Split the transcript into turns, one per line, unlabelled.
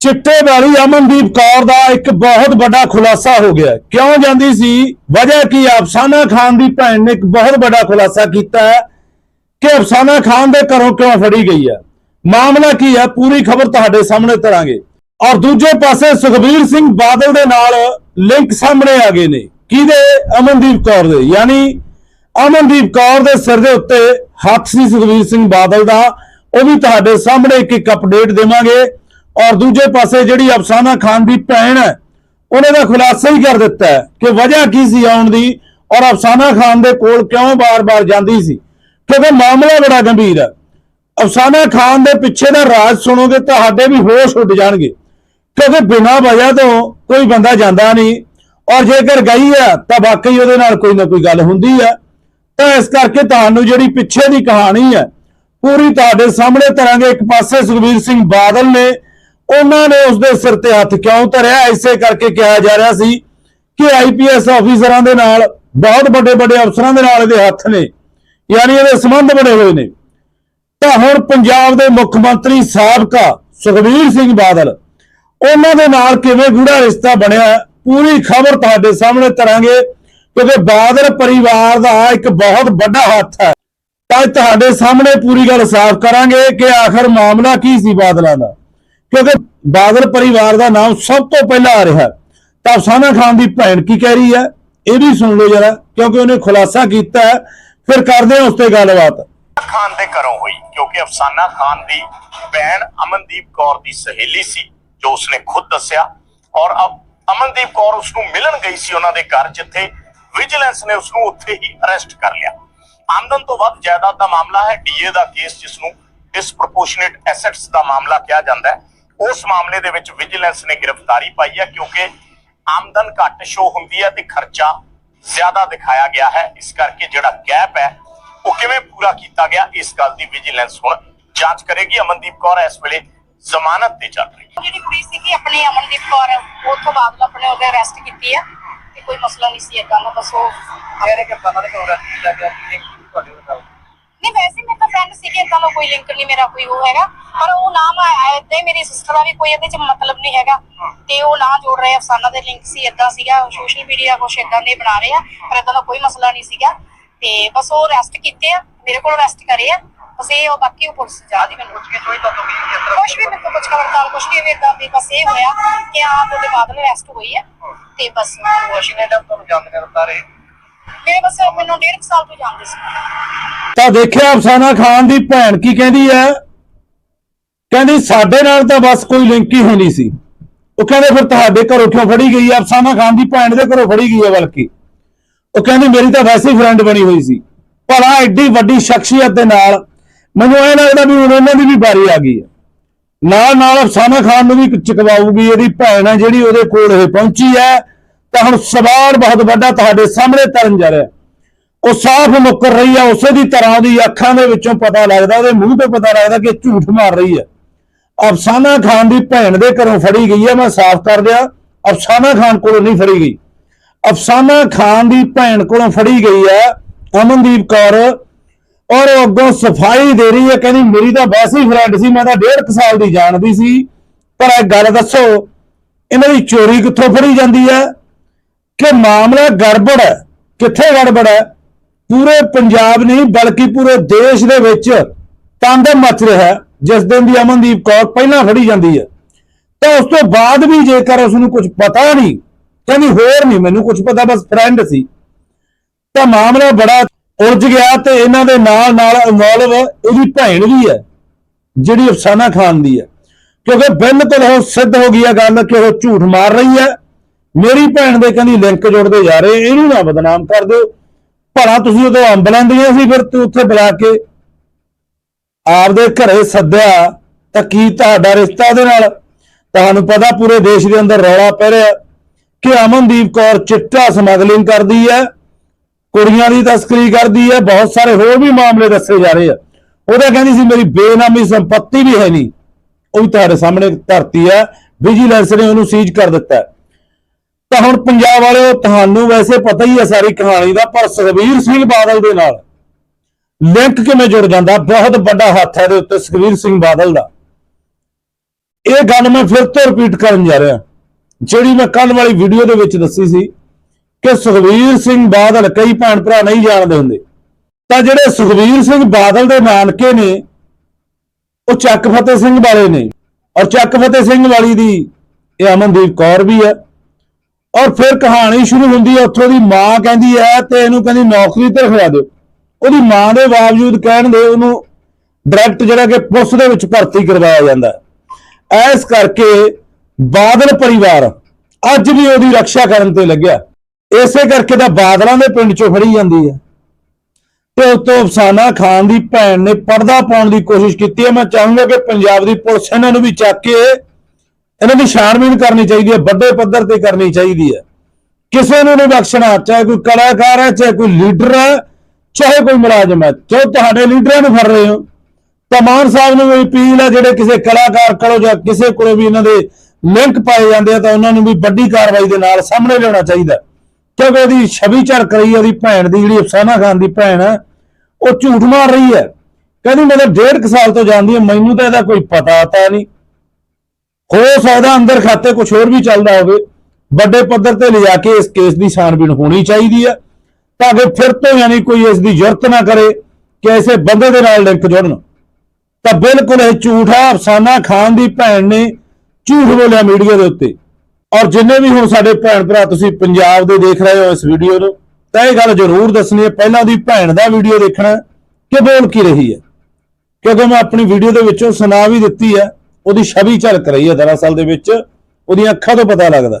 ਚਿੱਟੇ ਵਾਲੀ ਅਮਨਦੀਪ ਕੌਰ ਦਾ ਇੱਕ ਬਹੁਤ ਵੱਡਾ ਖੁਲਾਸਾ ਹੋ ਗਿਆ। ਕਿਉਂ ਜਾਂਦੀ ਸੀ? ਵਜ੍ਹਾ ਕੀ? ਅਫਸਾਨਾ ਖਾਨ ਦੀ ਭੈਣ ਨੇ ਇੱਕ ਬਹੁਤ ਵੱਡਾ ਖੁਲਾਸਾ ਕੀਤਾ ਹੈ ਕਿ ਅਫਸਾਨਾ ਖਾਨ ਦੇ ਘਰੋਂ ਕਿਉਂ ਫੜੀ ਗਈ ਹੈ। ਮਾਮਲਾ ਕੀ ਹੈ? ਪੂਰੀ ਖਬਰ ਤੁਹਾਡੇ ਸਾਹਮਣੇ ਤਰਾਂਗੇ। ਔਰ ਦੂਜੇ ਪਾਸੇ ਸੁਖਬੀਰ ਸਿੰਘ ਬਾਦਲ ਦੇ ਨਾਲ ਲਿੰਕ ਸਾਹਮਣੇ ਆ ਗਏ ਨੇ। ਕਿਹਦੇ? ਅਮਨਦੀਪ ਕੌਰ ਦੇ। ਯਾਨੀ ਅਮਨਦੀਪ ਕੌਰ ਦੇ ਸਿਰ ਦੇ ਉੱਤੇ ਹੱਥ ਸੀ ਸੁਖਬੀਰ ਸਿੰਘ ਬਾਦਲ ਦਾ। ਉਹ ਵੀ ਤੁਹਾਡੇ ਸਾਹਮਣੇ ਇੱਕ ਇੱਕ ਅਪਡੇਟ ਦੇਵਾਂਗੇ। ਔਰ ਦੂਜੇ ਪਾਸੇ ਜਿਹੜੀ ਅਫਸਾਨਾ ਖਾਨ ਦੀ ਭੈਣ ਹੈ, ਉਹਨੇ ਦਾ ਖੁਲਾਸਾ ਹੀ ਕਰ ਦਿੱਤਾ ਹੈ ਕਿ ਵਜ੍ਹਾ ਕੀ ਸੀ ਆਉਣ ਦੀ ਔਰ ਅਫਸਾਨਾ ਖਾਨ ਦੇ ਕੋਲ ਕਿਉਂ ਬਾਰ-ਬਾਰ ਜਾਂਦੀ ਸੀ? ਕਿਉਂਕਿ ਮਾਮਲਾ ਬੜਾ ਗੰਭੀਰ ਹੈ। ਅਫਸਾਨਾ ਖਾਨ ਦੇ ਪਿੱਛੇ ਦਾ ਰਾਜ ਸੁਣੋਗੇ ਤੁਹਾਡੇ ਵੀ ਹੋਸ਼ ਉੱਡ ਜਾਣਗੇ। ਕਿਉਂਕਿ ਬਿਨਾਂ ਵਜ੍ਹਾ ਤੋਂ ਕੋਈ ਬੰਦਾ ਜਾਂਦਾ ਨਹੀਂ ਔਰ ਜੇਕਰ ਗਈ ਹੈ, ਤਾਂ ਵਾਕਈ ਉਹਦੇ ਨਾਲ ਕੋਈ ਨਾ ਕੋਈ ਗੱਲ ਹੁੰਦੀ ਹੈ। ਤਾਂ ਇਸ ਕਰਕੇ ਤੁਹਾਨੂੰ ਜਿਹੜੀ ਪਿੱਛੇ ਦੀ ਕਹਾਣੀ ਹੈ, ਪੂਰੀ ਤੁਹਾਡੇ ਸਾਹਮਣੇ ਤਰਾਂਗੇ। ਇੱਕ ਪਾਸੇ ਸੁਖਬੀਰ ਸਿੰਘ ਬਾਦਲ ਨੇ ਉਹਨਾਂ ਨੇ ਉਸਦੇ ਸਿਰ ਤੇ ਹੱਥ ਕਿਉਂ ਧਰਿਆ? ਇਸੇ ਕਰਕੇ ਕਿਹਾ ਜਾ ਰਿਹਾ ਸੀ ਕਿ ਆਈਪੀਐਸ ਆਫੀਸਰਾਂ ਦੇ ਨਾਲ, ਬਹੁਤ ਵੱਡੇ ਵੱਡੇ ਅਫਸਰਾਂ ਦੇ ਨਾਲ ਇਹਦੇ ਹੱਥ ਨੇ, ਯਾਨੀ ਇਹਦੇ ਸੰਬੰਧ ਬਣੇ ਹੋਏ ਨੇ। ਤਾਂ ਹੁਣ ਪੰਜਾਬ ਦੇ ਮੁੱਖ ਮੰਤਰੀ ਸਾਬਕਾ ਸੁਖਬੀਰ ਸਿੰਘ ਬਾਦਲ, ਉਹਨਾਂ ਦੇ ਨਾਲ ਕਿਵੇਂ ਗੂੜਾ ਰਿਸ਼ਤਾ ਬਣਿਆ? ਪੂਰੀ ਖਬਰ ਤੁਹਾਡੇ ਸਾਹਮਣੇ ਤਰਾਂਗੇ ਕਿਉਂਕਿ ਬਾਦਲ ਪਰਿਵਾਰ ਦਾ ਇੱਕ ਬਹੁਤ ਵੱਡਾ ਹੱਥ ਹੈ। ਤਾਂ ਅੱਜ ਤੁਹਾਡੇ ਸਾਹਮਣੇ ਪੂਰੀ ਗੱਲ ਸਾਫ਼ ਕਰਾਂਗੇ ਕਿ ਆਖਰ ਮਾਮਲਾ ਕੀ ਸੀ ਬਾਦਲਾਂ ਦਾ? ਕਿਉਂਕਿ ਬਾਦਲ ਪਰਿਵਾਰ ਦਾ ਨਾਮ ਸਭ ਤੋਂ ਪਹਿਲਾਂ ਆ ਰਿਹਾ ਤਾਂ ਅਫਸਾਨਾ ਖਾਨ ਦੀ ਭੈਣ ਕੀ ਕਹਿ ਰਹੀ ਹੈ? ਇਹ ਵੀ ਸੁਣ ਲਓ ਜਰਾ, ਕਿਉਂਕਿ ਉਹਨੇ ਖੁਲਾਸਾ ਕੀਤਾ ਫਿਰ ਕਰਦੇ ਹਾਂ ਉਸ ਤੇ ਗੱਲਬਾਤ।
ਖਾਨ ਦੇ ਘਰੋਂ ਹੋਈ, ਕਿਉਂਕਿ ਅਫਸਾਨਾ ਖਾਨ ਦੀ ਭੈਣ ਅਮਨਦੀਪ ਕੌਰ ਦੀ ਸਹੇਲੀ ਸੀ, ਜੋ ਉਸਨੇ ਖੁਦ ਦੱਸਿਆ। ਔਰ ਅਮਨਦੀਪ ਕੌਰ ਉਸ ਨੂੰ ਮਿਲਣ ਗਈ ਸੀ ਉਹਨਾਂ ਦੇ ਘਰ, ਜਿੱਥੇ ਵਿਜੀਲੈਂਸ ਨੇ ਉਸ ਨੂੰ ਉੱਥੇ ਹੀ ਅਰੈਸਟ ਕਰ ਲਿਆ। ਆਮਦਨ ਤੋਂ ਵੱਧ ਜਾਇਦਾਦ ਦਾ ਮਾਮਲਾ ਹੈ ਡੀਏ ਦਾ ਕੇਸ ਜਿਸ ਨੂੰ ਡਿਸਪ੍ਰੋਪੋਰਸ਼ਨੇਟ ਐਸੈਟਸ ਦਾ ਮਾਮਲਾ ਕਿਹਾ ਜਾਂਦਾ ਹੈ। ਉਸ ਮਾਮਲੇ ਦੇ ਵਿੱਚ ਵਿਜੀਲੈਂਸ ਨੇ ਗ੍ਰਿਫਤਾਰੀ ਪਾਈ ਹੈ ਕਿਉਂਕਿ ਆਮਦਨ ਘੱਟ ਸ਼ੋ ਹੁੰਦੀ ਹੈ ਤੇ ਖਰਚਾ ਜ਼ਿਆਦਾ ਦਿਖਾਇਆ ਗਿਆ ਹੈ। ਇਸ ਕਰਕੇ ਜਿਹੜਾ ਗੈਪ ਹੈ ਉਹ ਕਿਵੇਂ ਪੂਰਾ ਕੀਤਾ ਗਿਆ ਇਸ ਗੱਲ ਦੀ ਵਿਜੀਲੈਂਸ ਹੁਣ ਜਾਂਚ ਕਰੇਗੀ। ਅਮਨਦੀਪ ਕੌਰ ਇਸ ਵੇਲੇ ਜ਼ਮਾਨਤ ਤੇ ਚੱਲ ਰਹੀ ਹੈ।
ਜਿਹੜੀ ਕੁੜੀ ਸੀ ਕਿ ਆਪਣੀ ਅਮਨਦੀਪ ਕੌਰ ਉਹ ਤੋਂ ਬਾਅਦ ਆਪਣੇ ਉਹਦੇ ਅਰੈਸਟ ਕੀਤੀ ਹੈ ਤੇ ਕੋਈ ਮਸਲਾ ਨਹੀਂ ਸੀ ਏਦਾਂ ਦਾ ਬਸ ਉਹ
ਮੇਰੇ ਕੇ ਪਤਾ ਨਹੀਂ ਕਿਉਂ ਰੱਖੀ ਲੱਗਿਆ ਕਿ ਤੁਹਾਡੇ ਨਾਲ
ਨਹੀਂ ਵੈਸੇ ਮੇਰੇ ਤਾਂ ਫਰੈਂਡ ਸੀ ਕਿ ਏਦਾਂ ਦਾ ਕੋਈ ਲਿੰਕ ਨਹੀਂ ਮੇਰਾ ਕੋਈ ਉਹ ਹੈਗਾ। ਪਰ ਉਹ ਨਾਮ ਏਦਾਂ ਹੀ ਮੇਰੀ ਸਿਸਟਰ ਦਾ ਵੀ ਕੋਈ ਇਹਦੇ ਚ ਮਤਲਬ ਨਹੀਂ ਹੈਗਾ। ਤੇ ਉਹ ਨਾਂ ਜੋੜ ਰਹੇ ਅਫਸਾਨਾ ਦੇ ਲਿੰਕ ਸੀ ਏਦਾਂ ਸੀਗਾ ਸੋਸ਼ਲ ਮੀਡੀਆ ਕੁਛ ਏਦਾਂ ਦੇ ਬਣਾ ਰਹੇ ਆ ਪਰ ਏਦਾਂ ਦਾ ਕੋਈ ਮਸਲਾ ਨਹੀਂ ਸੀਗਾ। ਤੇ ਬਸ ਉਹ ਅਰੈਸਟ ਕੀਤੇ ਆ ਮੇਰੇ ਕੋਲ ਅਰੈਸਟ ਕਰੇ ਆ ਬਸ ਇਹ ਉਹ ਬਾਕੀ ਉਹ ਪੁਲਿਸ ਜਾਦੀ ਮੈਨੂੰ।
ਕੁਝ ਕਿ ਕੋਈ ਤਾਂ ਤੋਂ ਵੀ ਇਸ ਤਰ੍ਹਾਂ
ਕੁਛ ਵੀ ਮੇਰੇ ਤੋਂ ਕੁਛ ਖਬਰਦਾਰ ਕੁਛ ਵੀ ਏਦਾਂ ਵੀ ਬਸ ਇਹ ਹੋਇਆ ਕਿ ਆਪ ਉਹਦੇ ਬਾਦਲ ਅਰੈਸਟ ਹੋਈ ਹੈ ਤੇ ਬਸ।
ਵਾਸ਼ਿੰਗਟਨ ਤੋਂ ਜਾਂਦੇ ਕਰਤਾ ਰਹੇ
ਮੇਰੇ ਬਸ ਮੈਨੂੰ ਡੇਢ ਕੁ ਸਾਲ ਤੋਂ ਜਾਂਦੇ ਸੀ।
ਤਾਂ ਦੇਖਿਆ ਅਫਸਾਨਾ ਖਾਨ ਦੀ ਭੈਣ ਕੀ ਕਹਿੰਦੀ ਹੈ? ਕਹਿੰਦੀ ਸਾਡੇ ਨਾਲ ਤਾਂ ਬਸ ਕੋਈ ਲਿੰਕ ਹੀ ਹੈ ਨਹੀਂ ਸੀ। ਉਹ ਕਹਿੰਦੇ ਫਿਰ ਤੁਹਾਡੇ ਘਰੋਂ ਕਿਉਂ ਫੜੀ ਗਈ? ਹੈ ਅਫਸਾਨਾ ਖਾਨ ਦੀ ਭੈਣ ਦੇ ਘਰੋਂ ਫੜੀ ਗਈ ਹੈ ਬਲਕਿ। ਉਹ ਕਹਿੰਦੀ ਮੇਰੀ ਤਾਂ ਵੈਸੇ ਹੀ ਫਰੈਂਡ ਬਣੀ ਹੋਈ ਸੀ। ਭਲਾ ਐਡੀ ਵੱਡੀ ਸ਼ਖਸੀਅਤ ਦੇ ਨਾਲ ਮੈਨੂੰ ਇਹ ਲੱਗਦਾ ਵੀ ਹੁਣ ਉਹਨਾਂ ਦੀ ਵੀ ਵਾਰੀ ਆ ਗਈ ਹੈ। ਨਾਲ ਨਾਲ ਅਫਸਾਨਾ ਖਾਨ ਨੂੰ ਵੀ ਚਕਵਾਊਗੀ, ਇਹਦੀ ਭੈਣ ਹੈ ਜਿਹੜੀ ਉਹਦੇ ਕੋਲ ਇਹ ਪਹੁੰਚੀ ਹੈ। ਤਾਂ ਹੁਣ ਸਵਾਲ ਬਹੁਤ ਵੱਡਾ ਤੁਹਾਡੇ ਸਾਹਮਣੇ ਤਰਨ ਜਾ ਰਿਹਾ। ਉਹ ਸਾਫ਼ ਮੁੱਕਰ ਰਹੀ ਹੈ, ਉਸੇ ਦੀ ਤਰ੍ਹਾਂ ਦੀ ਅੱਖਾਂ ਦੇ ਵਿੱਚੋਂ ਪਤਾ ਲੱਗਦਾ, ਉਹਦੇ ਮੂੰਹ ਤੋਂ ਪਤਾ ਲੱਗਦਾ ਕਿ ਝੂਠ ਮਾਰ ਰਹੀ ਹੈ। ਅਫਸਾਨਾ ਖਾਨ ਦੀ ਭੈਣ ਦੇ ਘਰੋਂ ਫੜੀ ਗਈ ਹੈ ਮੈਂ ਸਾਫ਼ ਕਰ ਦਿਆਂ, ਅਫਸਾਨਾ ਖਾਨ ਕੋਲੋਂ ਨਹੀਂ ਫੜੀ ਗਈ। ਅਫਸਾਨਾ ਖਾਨ ਦੀ ਭੈਣ ਕੋਲੋਂ ਫੜੀ ਗਈ ਹੈ ਅਮਨਦੀਪ ਕੌਰ ਔਰ ਉਹ ਅੱਗੋਂ ਸਫ਼ਾਈ ਦੇ ਰਹੀ ਹੈ ਕਹਿੰਦੀ ਮੇਰੀ ਤਾਂ ਵੈਸੇ ਹੀ ਫਰੈਂਡ ਸੀ, ਮੈਂ ਤਾਂ ਡੇਢ ਕੁ ਸਾਲ ਦੀ ਜਾਣਦੀ ਸੀ। ਪਰ ਇਹ ਗੱਲ ਦੱਸੋ, ਇਹਨਾਂ ਦੀ ਚੋਰੀ ਕਿੱਥੋਂ ਫੜੀ ਜਾਂਦੀ ਹੈ ਕਿ ਮਾਮਲਾ ਗੜਬੜ ਹੈ? ਕਿੱਥੇ ਗੜਬੜ ਹੈ? ਪੂਰੇ ਪੰਜਾਬ ਨਹੀਂ, ਬਲਕਿ ਪੂਰੇ ਦੇਸ਼ ਦੇ ਵਿੱਚ ਤੰਦ ਮਚ ਰਿਹਾ ਹੈ। ਜਿਸ ਦਿਨ ਦੀ ਅਮਨਦੀਪ ਕੌਰ ਪਹਿਲਾਂ ਫੜੀ ਜਾਂਦੀ ਹੈ, ਤਾਂ ਉਸ ਤੋਂ ਬਾਅਦ ਵੀ ਜੇਕਰ ਉਸ ਨੂੰ ਕੁਝ ਪਤਾ ਨਹੀਂ, ਕਹਿੰਦੀ ਹੋਰ ਨਹੀਂ, ਮੈਨੂੰ ਕੁਝ ਪਤਾ, ਬਸ ਫਰੈਂਡ ਸੀ। ਤਾਂ ਮਾਮਲਾ ਬੜਾ ਉਲਝ ਗਿਆ ਤੇ ਇਹਨਾਂ ਦੇ ਨਾਲ ਨਾਲ ਇਨਵੋਲਵ ਇਹਦੀ ਭੈਣ ਵੀ ਹੈ, ਜਿਹੜੀ ਅਫਸਾਨਾ ਖਾਨ ਦੀ ਹੈ। ਕਿਉਂਕਿ ਬਿਲਕੁਲ ਉਹ ਸਿੱਧ ਹੋ ਗਈ ਹੈ ਗੱਲ ਕਿ ਉਹ ਝੂਠ ਮਾਰ ਰਹੀ ਹੈ। ਮੇਰੀ ਭੈਣ ਦੇ ਕਹਿੰਦੀ ਲਿੰਕ ਜੋੜਦੇ ਜਾ ਰਹੇ, ਇਹਨੂੰ ਨਾ ਬਦਨਾਮ ਕਰ ਦਿਓ। ਭਲਾ ਤੁਸੀਂ ਉਦੋਂ ਅੰਬ ਲੈਂਦੀਆਂ ਸੀ, ਫਿਰ ਤੂੰ ਉੱਥੇ ਬੁਲਾ ਕੇ ਆਪਦੇ ਘਰੇ ਸੱਦਿਆ, ਤਾਂ ਕੀ ਤੁਹਾਡਾ ਰਿਸ਼ਤਾ ਉਹਦੇ ਨਾਲ? ਤੁਹਾਨੂੰ ਪਤਾ ਪੂਰੇ ਦੇਸ਼ ਦੇ ਅੰਦਰ ਰੌਲਾ ਪੈ ਰਿਹਾ। ਕਿ ਅਮਨਦੀਪ ਕੌਰ ਚਿੱਟਾ ਸਮਗਲਿੰਗ ਕਰਦੀ ਹੈ, ਕੁੜੀਆਂ ਦੀ ਤਸਕਰੀ ਕਰਦੀ ਹੈ, ਬਹੁਤ ਸਾਰੇ ਹੋਰ ਵੀ ਮਾਮਲੇ ਦੱਸੇ ਜਾ ਰਹੇ ਆ। ਉਹਦਾ ਕਹਿੰਦੀ ਸੀ, ਮੇਰੀ ਬੇਨਾਮੀ ਸੰਪਤੀ ਵੀ ਹੈ ਨਹੀਂ। ਉਹ ਵੀ ਤੁਹਾਡੇ ਸਾਹਮਣੇ ਧਰਤੀ ਹੈ ਵਿਜੀਲੈਂਸ ਨੇ ਉਹਨੂੰ ਸੀਜ਼ ਕਰ ਦਿੱਤਾ ਤਾਂ ਹੁਣ ਪੰਜਾਬ ਵਾਲਿਓ, ਤੁਹਾਨੂੰ ਵੈਸੇ ਪਤਾ ਹੀ ਹੈ ਸਾਰੀ ਕਹਾਣੀ ਦਾ, ਪਰ ਸੁਖਬੀਰ ਸਿੰਘ ਬਾਦਲ ਦੇ ਨਾਲ ਲਿੰਕ ਕਿਵੇਂ ਜੁੜ ਜਾਂਦਾ? ਬਹੁਤ ਵੱਡਾ ਹੱਥ ਹੈ ਇਹਦੇ ਉੱਤੇ ਸੁਖਬੀਰ ਸਿੰਘ ਬਾਦਲ ਦਾ। ਇਹ ਗੱਲ ਮੈਂ ਫਿਰ ਤੋਂ ਰਿਪੀਟ ਕਰਨ ਜਾ ਰਿਹਾ। ਜਿਹੜੀ ਮੈਂ ਕੱਲ ਵਾਲੀ ਵੀਡੀਓ ਦੇ ਵਿੱਚ ਦੱਸੀ ਸੀ ਕਿ ਸੁਖਵੀਰ ਸਿੰਘ ਬਾਦਲ ਕਈ ਭੈਣ ਭਰਾ ਨਹੀਂ ਜਾਣਦੇ ਹੁੰਦੇ। ਤਾਂ ਜਿਹੜੇ ਸੁਖਵੀਰ ਸਿੰਘ ਬਾਦਲ ਦੇ ਨਾਨਕੇ ਨੇ, ਉਹ ਚੱਕ ਫਤਿਹ ਸਿੰਘ ਵਾਲੇ ਨੇ। ਔਰ ਚੱਕ ਫਤਿਹ ਸਿੰਘ ਵਾਲੀ ਦੀ ਇਹ ਅਮਨਦੀਪ ਕੌਰ ਵੀ ਹੈ। ਔਰ ਫਿਰ ਕਹਾਣੀ ਸ਼ੁਰੂ ਹੁੰਦੀ ਹੈ, ਉੱਥੋਂ ਦੀ ਮਾਂ ਕਹਿੰਦੀ ਹੈ ਤੇ ਇਹਨੂੰ ਕਹਿੰਦੀ ਨੌਕਰੀ ਤੇ ਰਖਵਾ ਦਿਓ। ਉਹਦੀ ਮਾਂ ਦੇ ਬਾਵਜੂਦ ਕਹਿਣ ਦੇ ਉਹਨੂੰ ਡਾਇਰੈਕਟ ਜਿਹੜਾ ਕਿ ਪੁਲਿਸ ਦੇ ਵਿੱਚ ਭਰਤੀ ਕਰਵਾਇਆ ਜਾਂਦਾ ਹੈ। ਐਸ ਕਰਕੇ ਬਾਦਲ ਪਰਿਵਾਰ ਅੱਜ ਵੀ ਉਹਦੀ ਰੱਖਿਆ ਕਰਨ ਤੇ ਲੱਗਿਆ। ਇਸੇ ਕਰਕੇ ਤਾਂ ਬਾਦਲਾਂ ਦੇ ਪਿੰਡ ਚੋਂ ਫੜੀ ਜਾਂਦੀ ਹੈ। ਤੇ ਉਸ ਤੋਂ ਅਫਸਾਨਾ ਖਾਨ ਦੀ ਭੈਣ ਨੇ ਪਰਦਾ ਪਾਉਣ ਦੀ ਕੋਸ਼ਿਸ਼ ਕੀਤੀ ਹੈ। ਮੈਂ ਚਾਹੂੰਗਾ ਕਿ ਪੰਜਾਬ ਦੀ ਪੁਲਿਸ ਇਹਨਾਂ ਨੂੰ ਵੀ ਚੱਕ ਕੇ ਇਹਨਾਂ ਦੀ ਛਾਣਬੀਣ ਕਰਨੀ ਚਾਹੀਦੀ ਹੈ, ਵੱਡੇ ਪੱਧਰ ਤੇ ਕਰਨੀ ਚਾਹੀਦੀ ਹੈ। ਕਿਸੇ ਨੂੰ ਨਹੀਂ ਬਖਸ਼ਣਾ, ਚਾਹੇ ਕੋਈ ਕਲਾਕਾਰ ਹੈ, ਚਾਹੇ ਕੋਈ ਲੀਡਰ ਹੈ ਚਾਹੇ ਕੋਈ ਮੁਲਾਜ਼ਮ ਹੈ, ਜੋ ਤੁਹਾਡੇ ਲੀਡਰਾਂ ਨੂੰ ਫੜ ਰਹੇ ਹੋ, ਤਾਂ ਮਾਨ ਸਾਹਿਬ ਨੂੰ ਵੀ ਅਪੀਲ ਹੈ, ਜਿਹੜੇ ਕਿਸੇ ਕਲਾਕਾਰ ਕੋਲੋਂ ਜਾਂ ਕਿਸੇ ਕੋਲੋਂ ਵੀ ਇਹਨਾਂ ਦੇ ਲਿੰਕ ਪਾਏ ਜਾਂਦੇ ਆ, ਤਾਂ ਉਹਨਾਂ ਨੂੰ ਵੀ ਵੱਡੀ ਕਾਰਵਾਈ ਦੇ ਨਾਲ ਸਾਹਮਣੇ ਲਿਆਉਣਾ ਚਾਹੀਦਾ ਕਿਉਂਕਿ ਉਹਦੀ ਛਵੀ ਝੜਕ ਰਹੀ ਹੈ, ਉਹਦੀ ਭੈਣ ਦੀ ਜਿਹੜੀ ਅਫਸਾਨਾ ਖਾਨ ਦੀ ਭੈਣ ਹੈ, ਉਹ ਝੂਠ ਮਾਰ ਰਹੀ ਹੈ। ਕਹਿੰਦੀ ਮੈਂ ਤਾਂ ਡੇਢ ਕੁ ਸਾਲ ਤੋਂ ਜਾਣਦੀ ਹਾਂ, ਮੈਨੂੰ ਤਾਂ ਇਹਦਾ ਕੋਈ ਪਤਾ ਤਾਂ ਨਹੀਂ। ਹੋ ਸਕਦਾ ਅੰਦਰ ਖਾਤੇ ਕੁਝ ਹੋਰ ਵੀ ਚੱਲਦਾ ਹੋਵੇ, ਵੱਡੇ ਪੱਧਰ ਤੇ ਲਿਜਾ ਕੇ ਇਸ ਕੇਸ ਦੀ ਛਾਣਬੀਣ ਹੋਣੀ ਚਾਹੀਦੀ ਹੈ। ਤਾਂ ਕਿ ਫਿਰ ਤੋਂ ਯਾਨੀ ਕੋਈ ਇਸ ਦੀ ਜ਼ਰੂਰਤ ਨਾ ਕਰੇ ਕਿ ਐਸੇ ਬੰਦੇ ਦੇ ਨਾਲ ਲਿੰਕ ਜੁੜਨ। ਤਾਂ ਬਿਲਕੁਲ ਇਹ ਝੂਠ ਆ, ਅਫਸਾਨਾ ਖਾਨ ਦੀ ਭੈਣ ਨੇ ਝੂਠ ਬੋਲਿਆ ਮੀਡੀਆ ਦੇ ਉੱਤੇ। ਔਰ ਜਿੰਨੇ ਵੀ ਹੁਣ ਸਾਡੇ ਭੈਣ ਭਰਾ ਤੁਸੀਂ ਪੰਜਾਬ ਦੇ ਦੇਖ ਰਹੇ ਹੋ ਇਸ ਵੀਡੀਓ ਨੂੰ, ਤਾਂ ਇਹ ਗੱਲ ਜ਼ਰੂਰ ਦੱਸਣੀ ਹੈ, ਪਹਿਲਾਂ ਦੀ ਭੈਣ ਦਾ ਵੀਡੀਓ ਦੇਖਣਾ ਕਿ ਬੋਲ ਕੀ ਰਹੀ ਹੈ। ਕਿਉਂਕਿ ਮੈਂ ਆਪਣੀ ਵੀਡੀਓ ਦੇ ਵਿੱਚੋਂ ਸੁਣਾ ਵੀ ਦਿੱਤੀ ਹੈ, ਉਹਦੀ ਛਵੀ ਝਲਕ ਰਹੀ ਹੈ ਦਰਅਸਲ ਦੇ ਵਿੱਚ, ਉਹਦੀਆਂ ਅੱਖਾਂ ਤੋਂ ਪਤਾ ਲੱਗਦਾ।